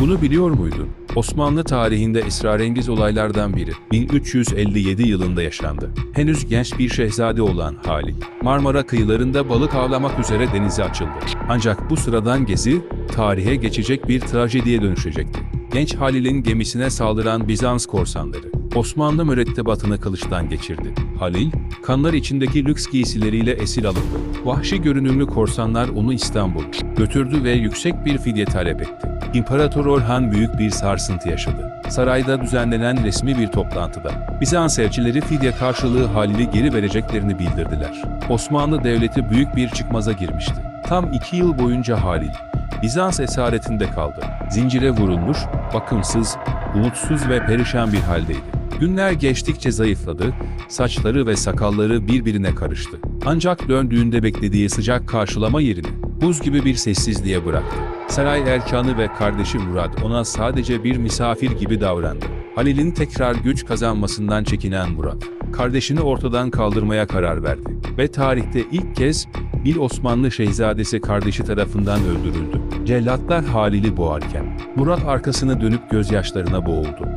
Bunu biliyor muydun? Osmanlı tarihinde esrarengiz olaylardan biri 1357 yılında yaşandı. Henüz genç bir şehzade olan Halil, Marmara kıyılarında balık avlamak üzere denize açıldı. Ancak bu sıradan gezi tarihe geçecek bir trajediye dönüşecekti. Genç Halil'in gemisine saldıran Bizans korsanları Osmanlı mürettebatını kılıçtan geçirdi. Halil, kanlar içindeki lüks giysileriyle esir alındı. Vahşi görünümlü korsanlar onu İstanbul götürdü ve yüksek bir fidye talep etti. İmparator Orhan büyük bir sarsıntı yaşadı. Sarayda düzenlenen resmi bir toplantıda Bizans elçileri fidye karşılığı Halil'i geri vereceklerini bildirdiler. Osmanlı Devleti büyük bir çıkmaza girmişti. Tam iki yıl boyunca Halil, Bizans esaretinde kaldı. Zincire vurulmuş, bakımsız, umutsuz ve perişan bir haldeydi. Günler geçtikçe zayıfladı, saçları ve sakalları birbirine karıştı. Ancak döndüğünde beklediği sıcak karşılama yerini buz gibi bir sessizliğe bıraktı. Saray erkanı ve kardeşi Murat ona sadece bir misafir gibi davrandı. Halil'in tekrar güç kazanmasından çekinen Murat, kardeşini ortadan kaldırmaya karar verdi. Ve tarihte ilk kez bir Osmanlı şehzadesi kardeşi tarafından öldürüldü. Cellatlar Halil'i boğarken, Murat arkasını dönüp gözyaşlarına boğuldu.